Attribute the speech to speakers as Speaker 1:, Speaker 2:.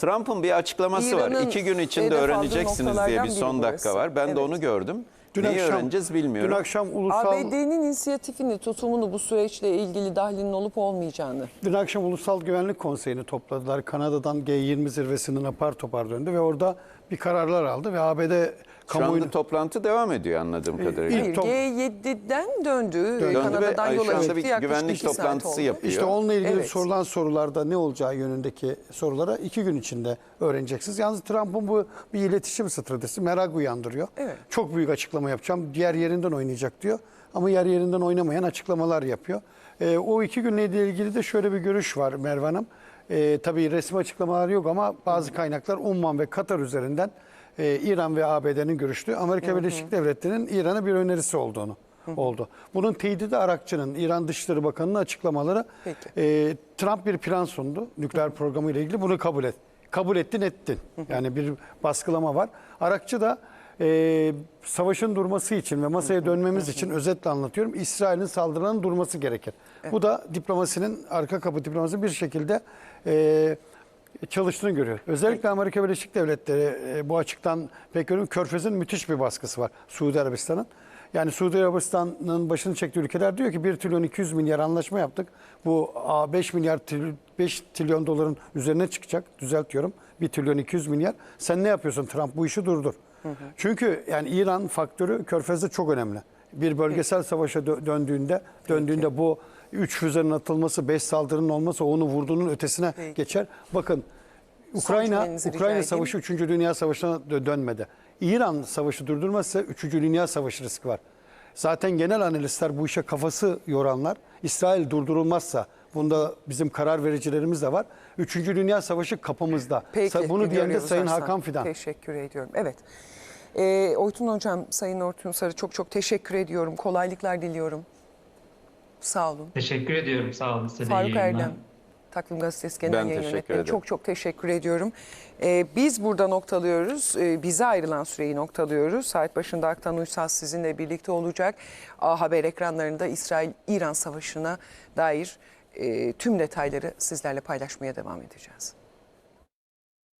Speaker 1: Trump'ın bir açıklaması var. İki gün içinde
Speaker 2: hedef aldığı
Speaker 1: öğreneceksiniz diye
Speaker 2: noktalardan
Speaker 1: bir
Speaker 2: biri
Speaker 1: son dakika
Speaker 2: burası.
Speaker 1: var. Ben
Speaker 2: Evet.
Speaker 1: de onu gördüm.
Speaker 3: Dün
Speaker 1: Neyi
Speaker 3: akşam,
Speaker 1: öğreneceğiz bilmiyorum.
Speaker 3: Dün akşam ulusal
Speaker 2: ABD'nin inisiyatifini, tutumunu bu süreçle ilgili dahlinin olup olmayacağını.
Speaker 3: Dün akşam Ulusal Güvenlik Konseyi'ni topladılar. Kanada'dan G20 zirvesinden apar topar döndü ve orada bir kararlar aldı ve ABD
Speaker 1: Şu
Speaker 3: kamuoyunu
Speaker 1: anda toplantı devam ediyor anladığım kadarıyla.
Speaker 3: ilk
Speaker 2: Hayır,
Speaker 3: top-
Speaker 2: G7'den döndü.
Speaker 1: Döndü
Speaker 2: Kanada'dan
Speaker 1: ve
Speaker 2: yola çıktı.
Speaker 1: bir güvenlik toplantısı yapıyor.
Speaker 3: İşte onunla ilgili
Speaker 2: Evet.
Speaker 3: sorulan sorularda ne olacağı yönündeki sorulara iki gün içinde öğreneceksiniz. Yalnız Trump'ın bu bir iletişim stratejisi merak uyandırıyor.
Speaker 2: Evet.
Speaker 3: Çok büyük açıklama yapacağım. Diğer yerinden oynayacak diyor. Ama yer yerinden oynamayan açıklamalar yapıyor. Ee, o iki günle ilgili de şöyle bir görüş var Merve Hanım. Ee, tabii resmi açıklamalar yok ama bazı kaynaklar Umman ve Katar üzerinden e, İran ve ABD'nin görüştüğü Amerika Birleşik Devletleri'nin İran'a bir önerisi olduğunu oldu. Bunun teyidi de Arakçı'nın İran Dışişleri Bakanı'nın açıklamaları.
Speaker 2: Peki.
Speaker 3: E, Trump bir plan sundu nükleer programı ile ilgili bunu kabul et. Kabul ettin ettin. Yani bir baskılama var. Arakçı da e, savaşın durması için ve masaya dönmemiz için özetle anlatıyorum. İsrail'in saldırılarının durması gerekir. Bu da diplomasinin arka kapı diplomasi bir şekilde e, çalıştığını görüyor. Özellikle Amerika Birleşik Devletleri e, bu açıktan pek görüyorum. Körfez'in müthiş bir baskısı var Suudi Arabistan'ın. Yani Suudi Arabistan'ın başını çektiği ülkeler diyor ki 1 trilyon 200 milyar anlaşma yaptık. Bu a, 5 milyar tril- 5 trilyon doların üzerine çıkacak. Düzeltiyorum. 1 trilyon 200 milyar. Sen ne yapıyorsun Trump bu işi durdur. Çünkü yani İran faktörü Körfez'de çok önemli. Bir bölgesel savaşa dö- döndüğünde döndüğünde bu 3 füzenin atılması, 5 saldırının olması onu vurduğunun ötesine
Speaker 2: Peki.
Speaker 3: geçer. Bakın Ukrayna Ukrayna. Savaşı 3. Dünya Savaşı'na dö- dönmedi. İran Savaşı durdurmazsa 3. Dünya Savaşı riski var. Zaten genel analistler bu işe kafası yoranlar İsrail durdurulmazsa bunda bizim karar vericilerimiz de var. 3. Dünya Savaşı kapımızda.
Speaker 2: Peki,
Speaker 3: Bunu diyen de Sayın
Speaker 2: Arslan.
Speaker 3: Hakan Fidan.
Speaker 2: Teşekkür ediyorum. Evet. Ee, Oytun Hocam, Sayın Oytun Sarı çok çok teşekkür ediyorum. Kolaylıklar diliyorum. Sağ olun.
Speaker 4: Teşekkür ediyorum. Sağ olun. Size
Speaker 2: Faruk. Erdem, Takvim Gazetesi Genel
Speaker 1: Ben
Speaker 2: Yayın Yönetmeni. Çok çok teşekkür ediyorum. Ee, biz burada noktalıyoruz. Ee, bize ayrılan süreyi noktalıyoruz. Saat başında Aktan Uysal sizinle birlikte olacak. A Haber ekranlarında İsrail-İran Savaşı'na dair e, tüm detayları sizlerle paylaşmaya devam edeceğiz.